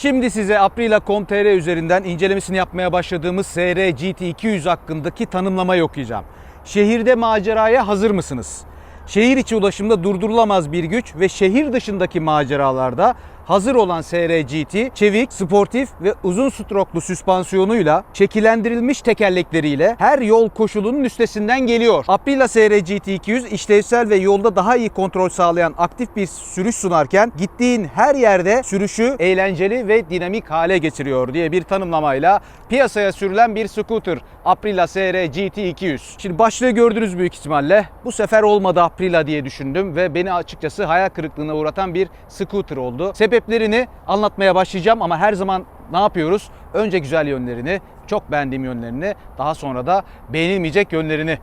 Şimdi size Aprila.com.tr üzerinden incelemesini yapmaya başladığımız SR GT200 hakkındaki tanımlamayı okuyacağım. Şehirde maceraya hazır mısınız? Şehir içi ulaşımda durdurulamaz bir güç ve şehir dışındaki maceralarda hazır olan SR GT, çevik, sportif ve uzun stroklu süspansiyonuyla, şekillendirilmiş tekerlekleriyle her yol koşulunun üstesinden geliyor. Aprila SR GT200 işlevsel ve yolda daha iyi kontrol sağlayan aktif bir sürüş sunarken gittiğin her yerde sürüşü eğlenceli ve dinamik hale getiriyor diye bir tanımlamayla piyasaya sürülen bir scooter Aprila SR GT200. Şimdi başlığı gördünüz büyük ihtimalle. Bu sefer olmadı Aprila diye düşündüm ve beni açıkçası hayal kırıklığına uğratan bir scooter oldu. Sebeplerini anlatmaya başlayacağım ama her zaman ne yapıyoruz? Önce güzel yönlerini, çok beğendiğim yönlerini, daha sonra da beğenilmeyecek yönlerini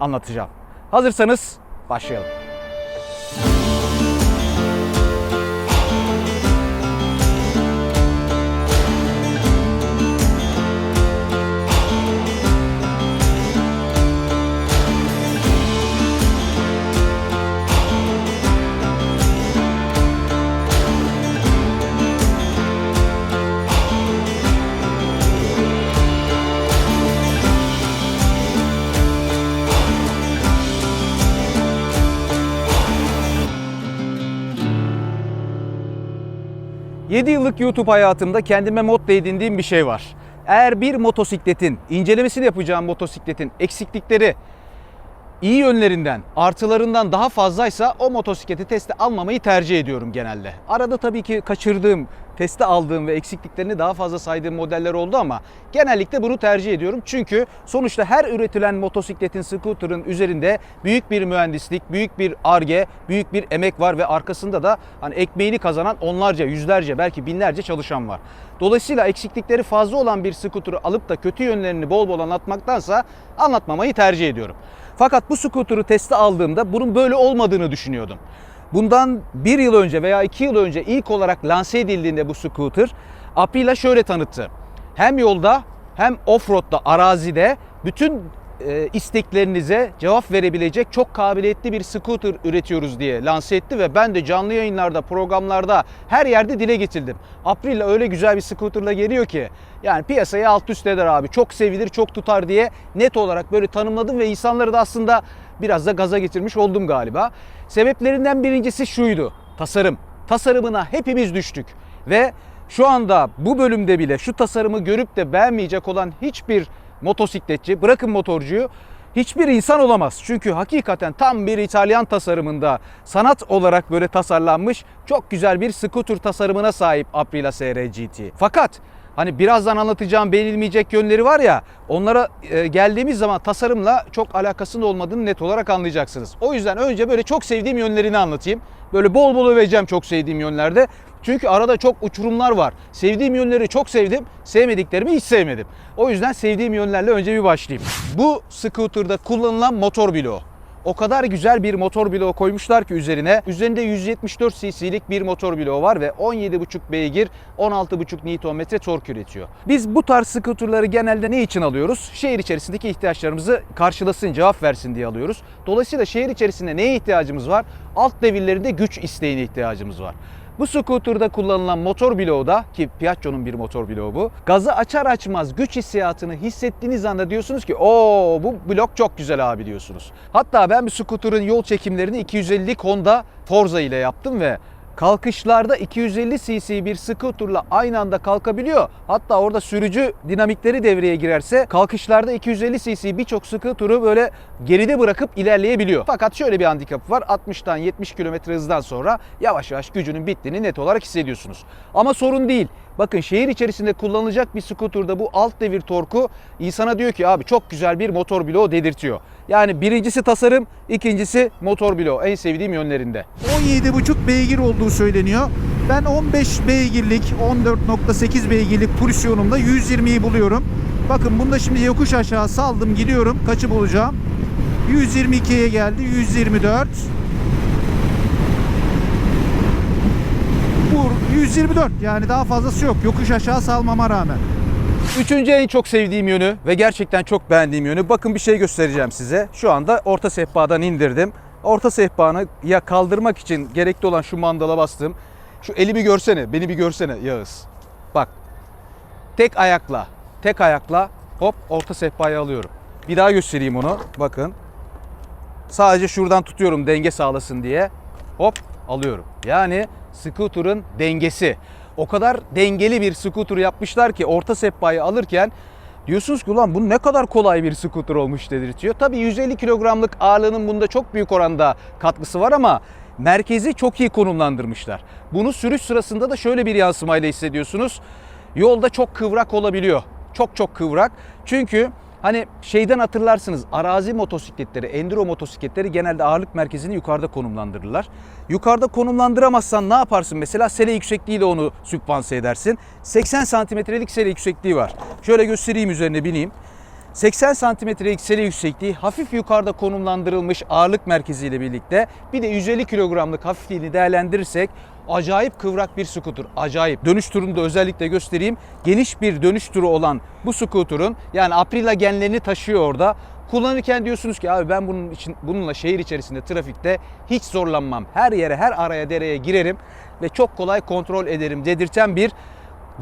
anlatacağım. Hazırsanız başlayalım. ...7 yıllık YouTube hayatımda kendime motto edindiğim bir şey var. Eğer bir motosikletin, incelemesini yapacağım motosikletin eksiklikleri iyi yönlerinden, artılarından daha fazlaysa o motosikleti teste almamayı tercih ediyorum genelde. Arada tabii ki kaçırdığım, teste aldığım ve eksikliklerini daha fazla saydığım modeller oldu ama genellikle bunu tercih ediyorum. Çünkü sonuçta her üretilen motosikletin, scooter'ın üzerinde büyük bir mühendislik, büyük bir arge, büyük bir emek var ve arkasında da hani ekmeğini kazanan onlarca, yüzlerce, belki binlerce çalışan var. Dolayısıyla eksiklikleri fazla olan bir scooter'ı alıp da kötü yönlerini bol bol anlatmaktansa anlatmamayı tercih ediyorum. Fakat bu scooter'ı teste aldığımda bunun böyle olmadığını düşünüyordum. Bundan bir yıl önce veya iki yıl önce ilk olarak lanse edildiğinde bu scooter Aprila şöyle tanıttı. Hem yolda hem offroad'da arazide bütün e, isteklerinize cevap verebilecek çok kabiliyetli bir scooter üretiyoruz diye lanse etti ve ben de canlı yayınlarda, programlarda her yerde dile getirdim. Aprila öyle güzel bir scooterla geliyor ki yani piyasayı alt üst eder abi. Çok sevilir, çok tutar diye net olarak böyle tanımladım ve insanları da aslında biraz da gaza getirmiş oldum galiba. Sebeplerinden birincisi şuydu. Tasarım. Tasarımına hepimiz düştük ve şu anda bu bölümde bile şu tasarımı görüp de beğenmeyecek olan hiçbir motosikletçi, bırakın motorcuyu, hiçbir insan olamaz. Çünkü hakikaten tam bir İtalyan tasarımında sanat olarak böyle tasarlanmış çok güzel bir scooter tasarımına sahip Aprilia SR GT. Fakat hani birazdan anlatacağım beğenilmeyecek yönleri var ya onlara e, geldiğimiz zaman tasarımla çok alakasının olmadığını net olarak anlayacaksınız. O yüzden önce böyle çok sevdiğim yönlerini anlatayım. Böyle bol bol öveceğim çok sevdiğim yönlerde. Çünkü arada çok uçurumlar var. Sevdiğim yönleri çok sevdim, sevmediklerimi hiç sevmedim. O yüzden sevdiğim yönlerle önce bir başlayayım. Bu scooter'da kullanılan motor bloğu. O kadar güzel bir motor bloğu koymuşlar ki üzerine. Üzerinde 174 cc'lik bir motor bloğu var ve 17,5 beygir, 16,5 Nm tork üretiyor. Biz bu tarz scooter'ları genelde ne için alıyoruz? Şehir içerisindeki ihtiyaçlarımızı karşılasın, cevap versin diye alıyoruz. Dolayısıyla şehir içerisinde neye ihtiyacımız var? Alt devirlerinde güç isteğine ihtiyacımız var. Bu scooter'da kullanılan motor bloğu da ki Piaggio'nun bir motor bloğu bu. Gazı açar açmaz güç hissiyatını hissettiğiniz anda diyorsunuz ki o bu blok çok güzel abi diyorsunuz. Hatta ben bir scooter'ın yol çekimlerini 250'lik Honda Forza ile yaptım ve kalkışlarda 250 cc bir scooter'la aynı anda kalkabiliyor. Hatta orada sürücü dinamikleri devreye girerse kalkışlarda 250 cc birçok scooter'ı böyle geride bırakıp ilerleyebiliyor. Fakat şöyle bir handikap var. 60'tan 70 km hızdan sonra yavaş yavaş gücünün bittiğini net olarak hissediyorsunuz. Ama sorun değil. Bakın şehir içerisinde kullanılacak bir scooter'da bu alt devir torku insana diyor ki abi çok güzel bir motor bloğu dedirtiyor. Yani birincisi tasarım, ikincisi motor bloğu en sevdiğim yönlerinde. 17,5 beygir olduğu söyleniyor. Ben 15 beygirlik, 14.8 beygirlik pulsiyonumda 120'yi buluyorum. Bakın bunda şimdi yokuş aşağı saldım gidiyorum. Kaçı bulacağım? 122'ye geldi. 124. Bu 124 yani daha fazlası yok. Yokuş aşağı salmama rağmen. Üçüncü en çok sevdiğim yönü ve gerçekten çok beğendiğim yönü. Bakın bir şey göstereceğim size. Şu anda orta sehpadan indirdim. Orta sehpanı ya kaldırmak için gerekli olan şu mandala bastım. Şu elimi görsene, beni bir görsene Yağız. Bak. Tek ayakla, tek ayakla hop orta sehpayı alıyorum. Bir daha göstereyim onu. Bakın. Sadece şuradan tutuyorum denge sağlasın diye. Hop alıyorum. Yani scooter'ın dengesi. O kadar dengeli bir scooter yapmışlar ki orta sehpayı alırken diyorsunuz ki ulan bu ne kadar kolay bir scooter olmuş dedirtiyor. Tabii 150 kilogramlık ağırlığının bunda çok büyük oranda katkısı var ama merkezi çok iyi konumlandırmışlar. Bunu sürüş sırasında da şöyle bir yansımayla hissediyorsunuz. Yolda çok kıvrak olabiliyor. Çok çok kıvrak. Çünkü Hani şeyden hatırlarsınız arazi motosikletleri, enduro motosikletleri genelde ağırlık merkezini yukarıda konumlandırırlar. Yukarıda konumlandıramazsan ne yaparsın? Mesela sele yüksekliğiyle onu sübvanse edersin. 80 santimetrelik sele yüksekliği var. Şöyle göstereyim üzerine bineyim. 80 santimetrelik sele yüksekliği hafif yukarıda konumlandırılmış ağırlık merkeziyle birlikte bir de 150 kilogramlık hafifliğini değerlendirirsek acayip kıvrak bir skuter. Acayip. Dönüş turunu da özellikle göstereyim. Geniş bir dönüş turu olan bu skuterun yani Aprilia genlerini taşıyor orada. Kullanırken diyorsunuz ki abi ben bunun için bununla şehir içerisinde trafikte hiç zorlanmam. Her yere, her araya, dereye girerim ve çok kolay kontrol ederim dedirten bir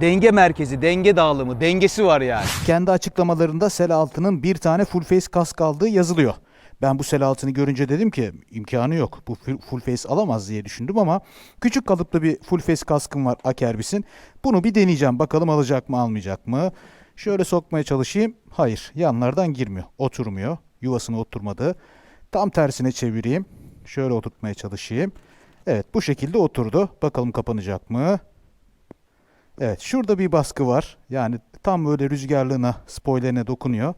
denge merkezi, denge dağılımı, dengesi var yani. Kendi açıklamalarında sel altının bir tane full face kask aldığı yazılıyor. Ben bu sel altını görünce dedim ki imkanı yok. Bu full- face alamaz diye düşündüm ama küçük kalıplı bir full face kaskım var Akerbis'in. Bunu bir deneyeceğim. Bakalım alacak mı almayacak mı? Şöyle sokmaya çalışayım. Hayır yanlardan girmiyor. Oturmuyor. Yuvasına oturmadı. Tam tersine çevireyim. Şöyle oturtmaya çalışayım. Evet bu şekilde oturdu. Bakalım kapanacak mı? Evet şurada bir baskı var. Yani tam böyle rüzgarlığına, spoilerine dokunuyor.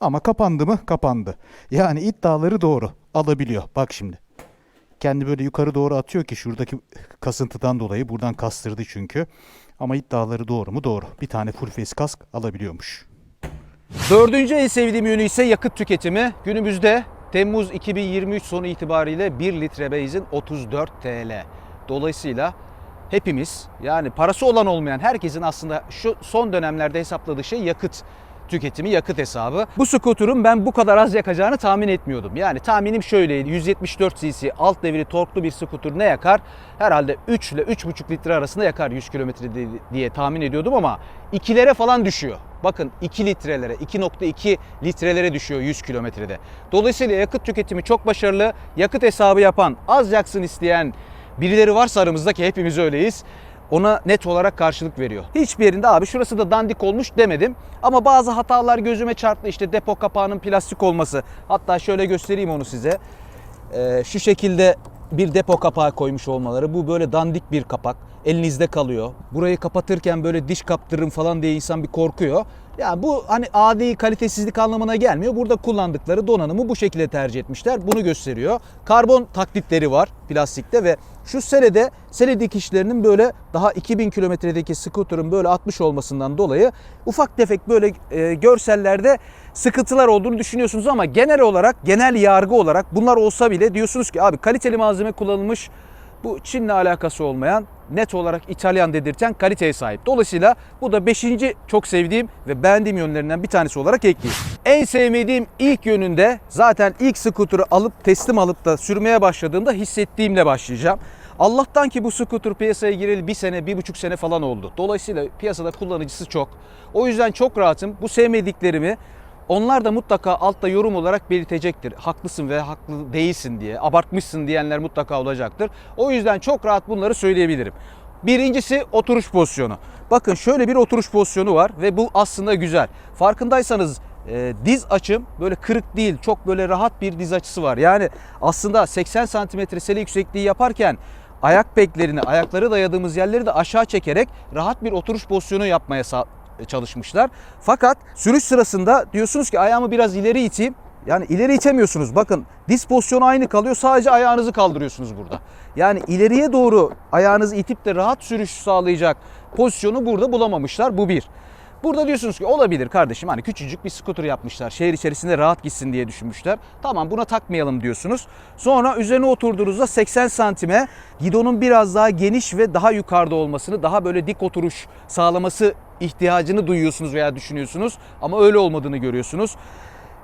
Ama kapandı mı? Kapandı. Yani iddiaları doğru. Alabiliyor. Bak şimdi. Kendi böyle yukarı doğru atıyor ki şuradaki kasıntıdan dolayı. Buradan kastırdı çünkü. Ama iddiaları doğru mu? Doğru. Bir tane full face kask alabiliyormuş. Dördüncü en sevdiğim yönü ise yakıt tüketimi. Günümüzde Temmuz 2023 sonu itibariyle 1 litre benzin 34 TL. Dolayısıyla hepimiz yani parası olan olmayan herkesin aslında şu son dönemlerde hesapladığı şey yakıt tüketimi, yakıt hesabı. Bu scooter'ın ben bu kadar az yakacağını tahmin etmiyordum. Yani tahminim şöyleydi. 174 cc alt devri torklu bir scooter ne yakar? Herhalde 3 ile 3,5 litre arasında yakar 100 kilometre diye tahmin ediyordum ama ikilere falan düşüyor. Bakın 2 litrelere, 2.2 litrelere düşüyor 100 kilometrede. Dolayısıyla yakıt tüketimi çok başarılı. Yakıt hesabı yapan, az yaksın isteyen birileri varsa aramızda ki hepimiz öyleyiz ona net olarak karşılık veriyor. Hiçbir yerinde abi şurası da dandik olmuş demedim. Ama bazı hatalar gözüme çarptı. İşte depo kapağının plastik olması. Hatta şöyle göstereyim onu size. Ee, şu şekilde bir depo kapağı koymuş olmaları. Bu böyle dandik bir kapak. Elinizde kalıyor. Burayı kapatırken böyle diş kaptırırım falan diye insan bir korkuyor. Yani bu hani adi kalitesizlik anlamına gelmiyor. Burada kullandıkları donanımı bu şekilde tercih etmişler. Bunu gösteriyor. Karbon taklitleri var plastikte ve şu selede sele dikişlerinin böyle daha 2000 kilometredeki scooter'ın böyle 60 olmasından dolayı ufak tefek böyle e, görsellerde sıkıntılar olduğunu düşünüyorsunuz ama genel olarak genel yargı olarak bunlar olsa bile diyorsunuz ki abi kaliteli malzeme kullanılmış bu Çin'le alakası olmayan net olarak İtalyan dedirten kaliteye sahip. Dolayısıyla bu da 5. çok sevdiğim ve beğendiğim yönlerinden bir tanesi olarak ekleyeyim. En sevmediğim ilk yönünde zaten ilk scooter'ı alıp teslim alıp da sürmeye başladığımda hissettiğimle başlayacağım. Allah'tan ki bu scooter piyasaya gireli bir sene, bir buçuk sene falan oldu. Dolayısıyla piyasada kullanıcısı çok. O yüzden çok rahatım. Bu sevmediklerimi onlar da mutlaka altta yorum olarak belirtecektir. Haklısın ve haklı değilsin diye, abartmışsın diyenler mutlaka olacaktır. O yüzden çok rahat bunları söyleyebilirim. Birincisi oturuş pozisyonu. Bakın şöyle bir oturuş pozisyonu var ve bu aslında güzel. Farkındaysanız e, diz açım böyle kırık değil. Çok böyle rahat bir diz açısı var. Yani aslında 80 santimetre sele yüksekliği yaparken ayak peklerini, ayakları dayadığımız yerleri de aşağı çekerek rahat bir oturuş pozisyonu yapmaya çalışmışlar. Fakat sürüş sırasında diyorsunuz ki ayağımı biraz ileri iteyim. Yani ileri itemiyorsunuz. Bakın diz pozisyonu aynı kalıyor. Sadece ayağınızı kaldırıyorsunuz burada. Yani ileriye doğru ayağınızı itip de rahat sürüş sağlayacak pozisyonu burada bulamamışlar. Bu bir. Burada diyorsunuz ki olabilir kardeşim hani küçücük bir scooter yapmışlar. Şehir içerisinde rahat gitsin diye düşünmüşler. Tamam buna takmayalım diyorsunuz. Sonra üzerine oturduğunuzda 80 santime gidonun biraz daha geniş ve daha yukarıda olmasını, daha böyle dik oturuş sağlaması ihtiyacını duyuyorsunuz veya düşünüyorsunuz. Ama öyle olmadığını görüyorsunuz.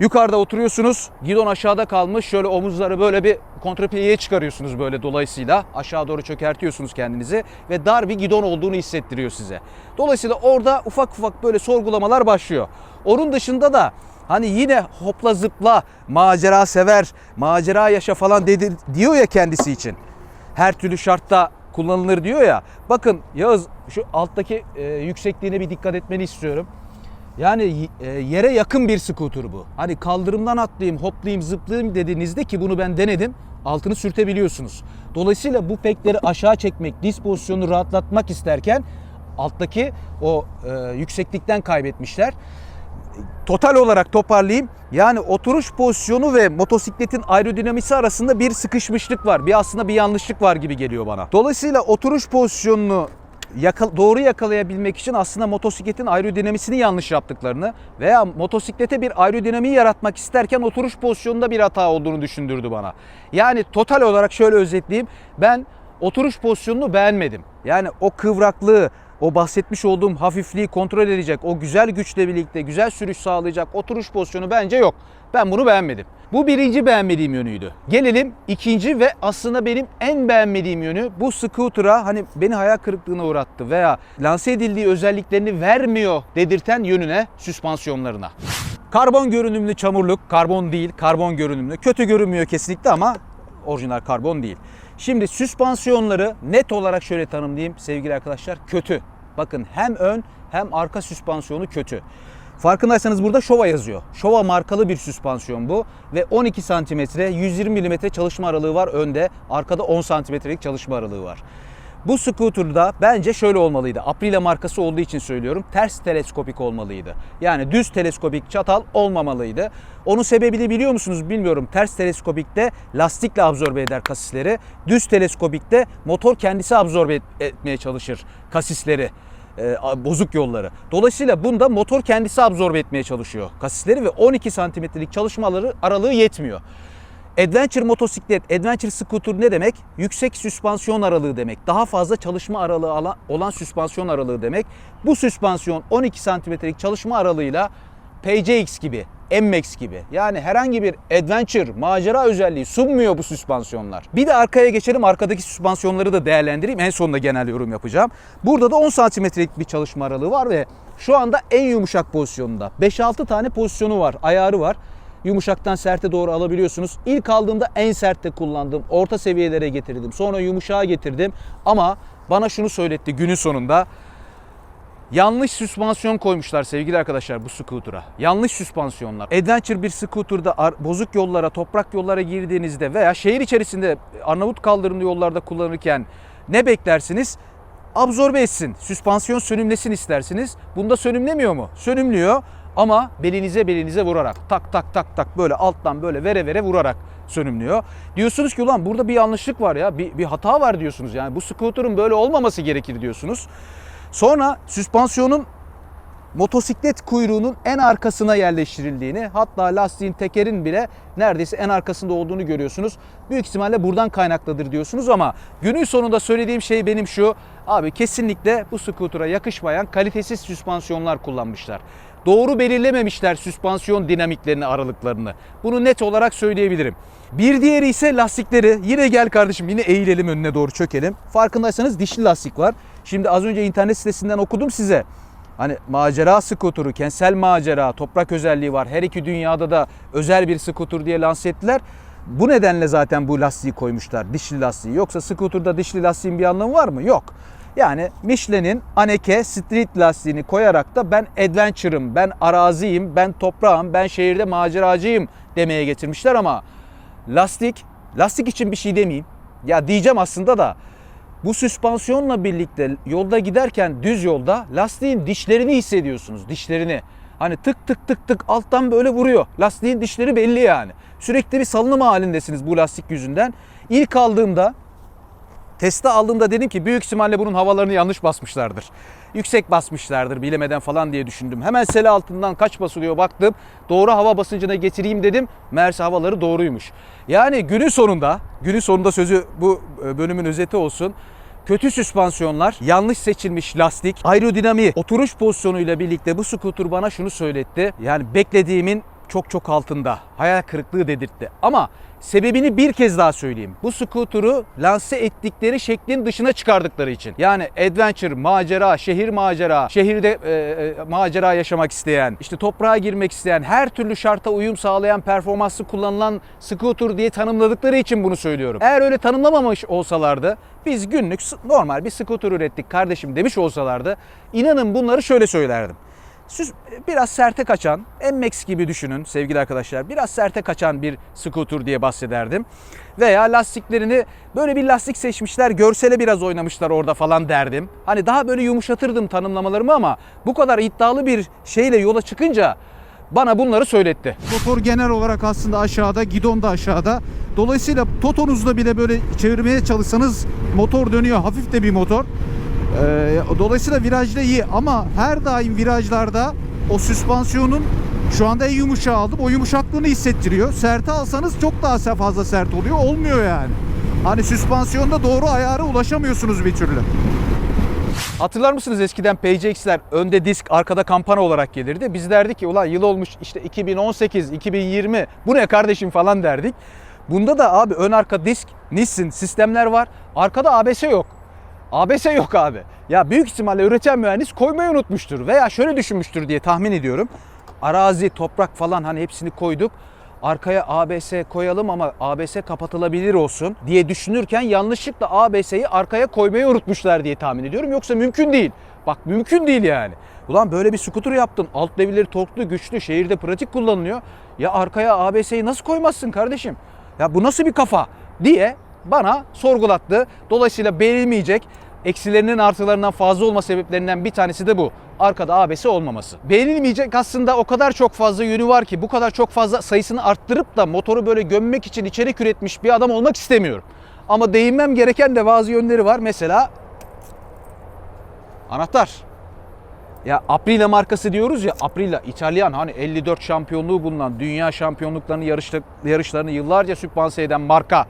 Yukarıda oturuyorsunuz. Gidon aşağıda kalmış. Şöyle omuzları böyle bir kontrapiyeye çıkarıyorsunuz böyle dolayısıyla. Aşağı doğru çökertiyorsunuz kendinizi ve dar bir gidon olduğunu hissettiriyor size. Dolayısıyla orada ufak ufak böyle sorgulamalar başlıyor. Onun dışında da hani yine hopla zıpla, macera sever, macera yaşa falan dedi, diyor ya kendisi için. Her türlü şartta kullanılır diyor ya. Bakın Yağız şu alttaki e, yüksekliğine bir dikkat etmeni istiyorum. Yani e, yere yakın bir skuter bu. Hani kaldırımdan atlayayım, hoplayayım, zıplayayım dediğinizde ki bunu ben denedim. Altını sürtebiliyorsunuz. Dolayısıyla bu pekleri aşağı çekmek, diz pozisyonunu rahatlatmak isterken alttaki o e, yükseklikten kaybetmişler. Total olarak toparlayayım. Yani oturuş pozisyonu ve motosikletin aerodinamisi arasında bir sıkışmışlık var. Bir aslında bir yanlışlık var gibi geliyor bana. Dolayısıyla oturuş pozisyonunu yaka- doğru yakalayabilmek için aslında motosikletin aerodinamisini yanlış yaptıklarını veya motosiklete bir aerodinamiği yaratmak isterken oturuş pozisyonunda bir hata olduğunu düşündürdü bana. Yani total olarak şöyle özetleyeyim. Ben oturuş pozisyonunu beğenmedim. Yani o kıvraklığı, o bahsetmiş olduğum hafifliği kontrol edecek, o güzel güçle birlikte güzel sürüş sağlayacak oturuş pozisyonu bence yok. Ben bunu beğenmedim. Bu birinci beğenmediğim yönüydü. Gelelim ikinci ve aslında benim en beğenmediğim yönü bu scooter'a hani beni hayal kırıklığına uğrattı veya lanse edildiği özelliklerini vermiyor dedirten yönüne, süspansiyonlarına. Karbon görünümlü çamurluk, karbon değil, karbon görünümlü. Kötü görünmüyor kesinlikle ama orijinal karbon değil. Şimdi süspansiyonları net olarak şöyle tanımlayayım sevgili arkadaşlar. Kötü. Bakın hem ön hem arka süspansiyonu kötü. Farkındaysanız burada Şova yazıyor. Şova markalı bir süspansiyon bu ve 12 santimetre 120 milimetre çalışma aralığı var önde. Arkada 10 santimetrelik çalışma aralığı var. Bu scooter'da bence şöyle olmalıydı. Aprilia markası olduğu için söylüyorum. Ters teleskopik olmalıydı. Yani düz teleskopik çatal olmamalıydı. Onun sebebini biliyor musunuz bilmiyorum. Ters teleskopikte lastikle absorbe eder kasisleri. Düz teleskopikte motor kendisi absorbe et- etmeye çalışır kasisleri e, bozuk yolları. Dolayısıyla bunda motor kendisi absorbe etmeye çalışıyor kasisleri ve 12 santimetrelik çalışmaları aralığı yetmiyor. Adventure motosiklet, adventure scooter ne demek? Yüksek süspansiyon aralığı demek. Daha fazla çalışma aralığı olan süspansiyon aralığı demek. Bu süspansiyon 12 santimetrelik çalışma aralığıyla PCX gibi, MX gibi yani herhangi bir adventure, macera özelliği sunmuyor bu süspansiyonlar. Bir de arkaya geçelim. Arkadaki süspansiyonları da değerlendireyim. En sonunda genel yorum yapacağım. Burada da 10 santimetrelik bir çalışma aralığı var ve şu anda en yumuşak pozisyonunda. 5-6 tane pozisyonu var, ayarı var. Yumuşaktan serte doğru alabiliyorsunuz. İlk aldığımda en sertte kullandım. Orta seviyelere getirdim. Sonra yumuşağa getirdim. Ama bana şunu söyletti günün sonunda. Yanlış süspansiyon koymuşlar sevgili arkadaşlar bu scooter'a. Yanlış süspansiyonlar. Adventure bir scooter'da bozuk yollara, toprak yollara girdiğinizde veya şehir içerisinde Arnavut kaldırımlı yollarda kullanırken ne beklersiniz? Absorbe etsin, süspansiyon sönümlesin istersiniz. Bunda sönümlemiyor mu? Sönümlüyor ama belinize belinize vurarak tak tak tak tak böyle alttan böyle vere vere vurarak sönümlüyor. Diyorsunuz ki ulan burada bir yanlışlık var ya bir, bir hata var diyorsunuz yani bu scooter'ın böyle olmaması gerekir diyorsunuz. Sonra süspansiyonun motosiklet kuyruğunun en arkasına yerleştirildiğini hatta lastiğin tekerin bile neredeyse en arkasında olduğunu görüyorsunuz. Büyük ihtimalle buradan kaynaklıdır diyorsunuz ama günün sonunda söylediğim şey benim şu. Abi kesinlikle bu scooter'a yakışmayan kalitesiz süspansiyonlar kullanmışlar. Doğru belirlememişler süspansiyon dinamiklerini, aralıklarını. Bunu net olarak söyleyebilirim. Bir diğeri ise lastikleri. Yine gel kardeşim yine eğilelim önüne doğru çökelim. Farkındaysanız dişli lastik var. Şimdi az önce internet sitesinden okudum size. Hani macera skuturu, kentsel macera, toprak özelliği var. Her iki dünyada da özel bir skutur diye lanse ettiler. Bu nedenle zaten bu lastiği koymuşlar. Dişli lastiği. Yoksa skuturda dişli lastiğin bir anlamı var mı? Yok. Yani Michelin'in Aneke Street lastiğini koyarak da ben adventure'ım, ben araziyim, ben toprağım, ben şehirde maceracıyım demeye getirmişler ama lastik, lastik için bir şey demeyeyim. Ya diyeceğim aslında da bu süspansiyonla birlikte yolda giderken düz yolda lastiğin dişlerini hissediyorsunuz. Dişlerini. Hani tık tık tık tık alttan böyle vuruyor. Lastiğin dişleri belli yani. Sürekli bir salınım halindesiniz bu lastik yüzünden. İlk aldığımda Teste aldığımda dedim ki büyük ihtimalle bunun havalarını yanlış basmışlardır. Yüksek basmışlardır bilemeden falan diye düşündüm. Hemen sele altından kaç basılıyor baktım. Doğru hava basıncına getireyim dedim. Meğerse havaları doğruymuş. Yani günün sonunda, günün sonunda sözü bu e, bölümün özeti olsun. Kötü süspansiyonlar, yanlış seçilmiş lastik, aerodinamiği, oturuş pozisyonuyla birlikte bu scooter bana şunu söyletti. Yani beklediğimin çok çok altında. Hayal kırıklığı dedirtti. Ama sebebini bir kez daha söyleyeyim. Bu scooter'u lanse ettikleri şeklin dışına çıkardıkları için. Yani adventure, macera, şehir macera, şehirde e, e, macera yaşamak isteyen, işte toprağa girmek isteyen, her türlü şarta uyum sağlayan performanslı kullanılan scooter diye tanımladıkları için bunu söylüyorum. Eğer öyle tanımlamamış olsalardı biz günlük normal bir scooter ürettik kardeşim demiş olsalardı inanın bunları şöyle söylerdim. Biraz serte kaçan, MX gibi düşünün sevgili arkadaşlar. Biraz serte kaçan bir scooter diye bahsederdim. Veya lastiklerini böyle bir lastik seçmişler, görsele biraz oynamışlar orada falan derdim. Hani daha böyle yumuşatırdım tanımlamalarımı ama bu kadar iddialı bir şeyle yola çıkınca bana bunları söyletti. Motor genel olarak aslında aşağıda, gidon da aşağıda. Dolayısıyla totonuzda bile böyle çevirmeye çalışsanız motor dönüyor. Hafif de bir motor. Ee, dolayısıyla virajda iyi ama her daim virajlarda o süspansiyonun şu anda en yumuşağı aldım. O yumuşaklığını hissettiriyor. Serte alsanız çok daha fazla sert oluyor. Olmuyor yani. Hani süspansiyonda doğru ayara ulaşamıyorsunuz bir türlü. Hatırlar mısınız eskiden PCX'ler önde disk arkada kampana olarak gelirdi. Biz derdik ki ulan yıl olmuş işte 2018, 2020 bu ne kardeşim falan derdik. Bunda da abi ön arka disk, Nissin sistemler var. Arkada ABS yok. ABS yok abi. Ya büyük ihtimalle üreten mühendis koymayı unutmuştur veya şöyle düşünmüştür diye tahmin ediyorum. Arazi, toprak falan hani hepsini koyduk. Arkaya ABS koyalım ama ABS kapatılabilir olsun diye düşünürken yanlışlıkla ABS'yi arkaya koymayı unutmuşlar diye tahmin ediyorum. Yoksa mümkün değil. Bak mümkün değil yani. Ulan böyle bir skuter yaptın. Alt devirleri torklu, güçlü, şehirde pratik kullanılıyor. Ya arkaya ABS'yi nasıl koymazsın kardeşim? Ya bu nasıl bir kafa diye bana sorgulattı. Dolayısıyla beğenilmeyecek eksilerinin artılarından fazla olma sebeplerinden bir tanesi de bu. Arkada ABS olmaması. Beğenilmeyecek aslında o kadar çok fazla yönü var ki bu kadar çok fazla sayısını arttırıp da motoru böyle gömmek için içerik üretmiş bir adam olmak istemiyorum. Ama değinmem gereken de bazı yönleri var. Mesela anahtar. Ya Aprilia markası diyoruz ya Aprilia İtalyan hani 54 şampiyonluğu bulunan dünya şampiyonluklarını yarıştı, yarışlarını yıllarca sübvanse eden marka.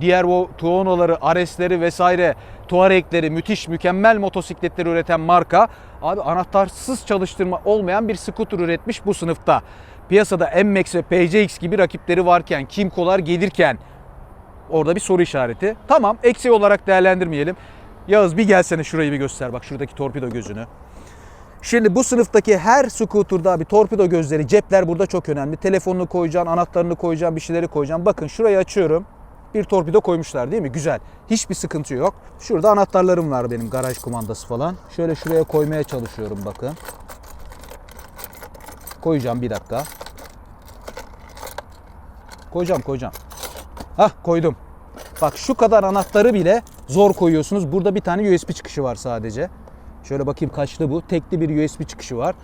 Diğer o Tuono'ları, Ares'leri vesaire, Touareg'leri, müthiş mükemmel motosikletleri üreten marka. Abi anahtarsız çalıştırma olmayan bir scooter üretmiş bu sınıfta. Piyasada MX ve PCX gibi rakipleri varken, Kimco'lar gelirken Orada bir soru işareti. Tamam eksi olarak değerlendirmeyelim. Yağız bir gelsene şurayı bir göster. Bak şuradaki torpido gözünü. Şimdi bu sınıftaki her scooter'da bir torpido gözleri, cepler burada çok önemli. Telefonunu koyacaksın, anahtarını koyacaksın, bir şeyleri koyacaksın. Bakın şurayı açıyorum. Bir torpido koymuşlar değil mi? Güzel. Hiçbir sıkıntı yok. Şurada anahtarlarım var benim garaj kumandası falan. Şöyle şuraya koymaya çalışıyorum bakın. Koyacağım bir dakika. Koyacağım koyacağım. Hah koydum. Bak şu kadar anahtarı bile zor koyuyorsunuz. Burada bir tane USB çıkışı var sadece. Şöyle bakayım kaçlı bu. Tekli bir USB çıkışı var.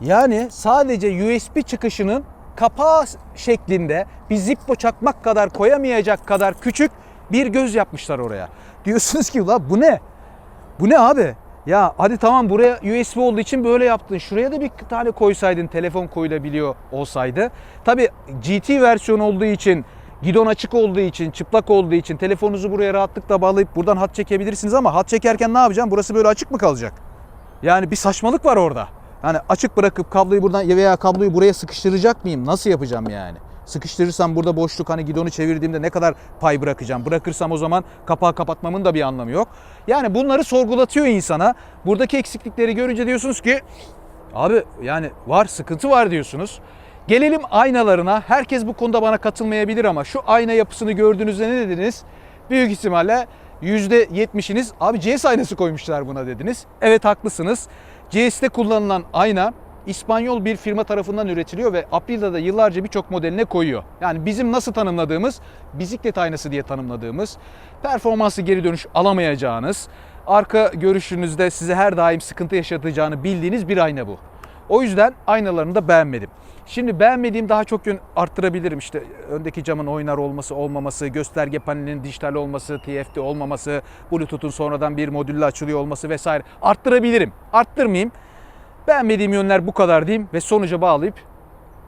Yani sadece USB çıkışının kapağı şeklinde bir Zippo çakmak kadar koyamayacak kadar küçük bir göz yapmışlar oraya. Diyorsunuz ki la bu ne? Bu ne abi? Ya hadi tamam buraya USB olduğu için böyle yaptın. Şuraya da bir tane koysaydın telefon koyulabiliyor olsaydı. Tabi GT versiyon olduğu için Gidon açık olduğu için, çıplak olduğu için telefonunuzu buraya rahatlıkla bağlayıp buradan hat çekebilirsiniz ama hat çekerken ne yapacağım? Burası böyle açık mı kalacak? Yani bir saçmalık var orada. Yani açık bırakıp kabloyu buradan veya kabloyu buraya sıkıştıracak mıyım? Nasıl yapacağım yani? Sıkıştırırsam burada boşluk hani gidonu çevirdiğimde ne kadar pay bırakacağım? Bırakırsam o zaman kapağı kapatmamın da bir anlamı yok. Yani bunları sorgulatıyor insana. Buradaki eksiklikleri görünce diyorsunuz ki Abi yani var sıkıntı var diyorsunuz. Gelelim aynalarına. Herkes bu konuda bana katılmayabilir ama şu ayna yapısını gördüğünüzde ne dediniz? Büyük ihtimalle %70'iniz abi CS aynası koymuşlar buna dediniz. Evet haklısınız. CS'de kullanılan ayna İspanyol bir firma tarafından üretiliyor ve Aprilia'da da yıllarca birçok modeline koyuyor. Yani bizim nasıl tanımladığımız, bisiklet aynası diye tanımladığımız, performansı geri dönüş alamayacağınız, arka görüşünüzde size her daim sıkıntı yaşatacağını bildiğiniz bir ayna bu. O yüzden aynalarını da beğenmedim. Şimdi beğenmediğim daha çok yön arttırabilirim. İşte öndeki camın oynar olması, olmaması, gösterge panelinin dijital olması, TFT olmaması, Bluetooth'un sonradan bir modülle açılıyor olması vesaire. Arttırabilirim. Arttırmayayım. Beğenmediğim yönler bu kadar diyeyim ve sonuca bağlayıp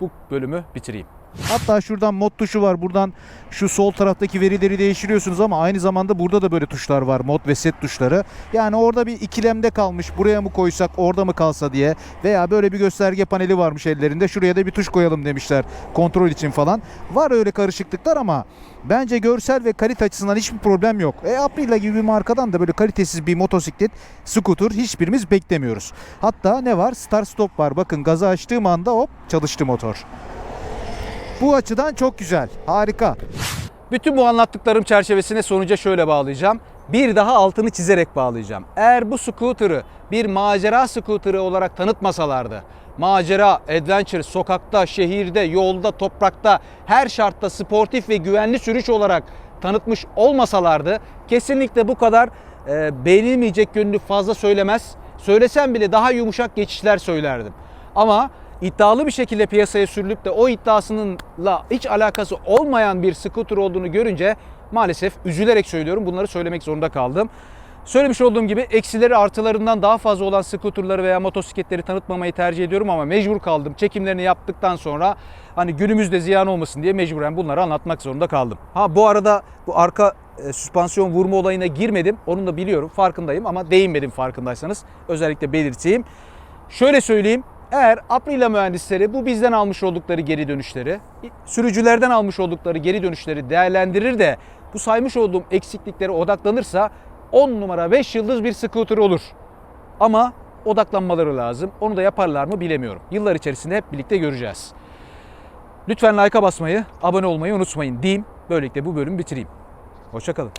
bu bölümü bitireyim. Hatta şuradan mod tuşu var. Buradan şu sol taraftaki verileri değiştiriyorsunuz ama aynı zamanda burada da böyle tuşlar var. Mod ve set tuşları. Yani orada bir ikilemde kalmış. Buraya mı koysak orada mı kalsa diye. Veya böyle bir gösterge paneli varmış ellerinde. Şuraya da bir tuş koyalım demişler kontrol için falan. Var öyle karışıklıklar ama bence görsel ve kalite açısından hiçbir problem yok. E Aprilia gibi bir markadan da böyle kalitesiz bir motosiklet, scooter hiçbirimiz beklemiyoruz. Hatta ne var? Start stop var. Bakın gazı açtığım anda hop çalıştı motor. Bu açıdan çok güzel. Harika. Bütün bu anlattıklarım çerçevesine sonuca şöyle bağlayacağım. Bir daha altını çizerek bağlayacağım. Eğer bu scooter'ı bir macera scooter'ı olarak tanıtmasalardı, macera, adventure, sokakta, şehirde, yolda, toprakta, her şartta sportif ve güvenli sürüş olarak tanıtmış olmasalardı kesinlikle bu kadar e, beğenilmeyecek yönünü fazla söylemez. Söylesem bile daha yumuşak geçişler söylerdim. Ama iddialı bir şekilde piyasaya sürülüp de o iddiasınınla hiç alakası olmayan bir scooter olduğunu görünce maalesef üzülerek söylüyorum bunları söylemek zorunda kaldım. Söylemiş olduğum gibi eksileri artılarından daha fazla olan scooterları veya motosikletleri tanıtmamayı tercih ediyorum ama mecbur kaldım. Çekimlerini yaptıktan sonra hani günümüzde ziyan olmasın diye mecburen bunları anlatmak zorunda kaldım. Ha bu arada bu arka e, süspansiyon vurma olayına girmedim. Onu da biliyorum farkındayım ama değinmedim farkındaysanız. Özellikle belirteyim. Şöyle söyleyeyim. Eğer Aprilia mühendisleri bu bizden almış oldukları geri dönüşleri, sürücülerden almış oldukları geri dönüşleri değerlendirir de bu saymış olduğum eksikliklere odaklanırsa 10 numara 5 yıldız bir scooter olur. Ama odaklanmaları lazım. Onu da yaparlar mı bilemiyorum. Yıllar içerisinde hep birlikte göreceğiz. Lütfen like'a basmayı, abone olmayı unutmayın diyeyim. Böylelikle bu bölümü bitireyim. Hoşçakalın.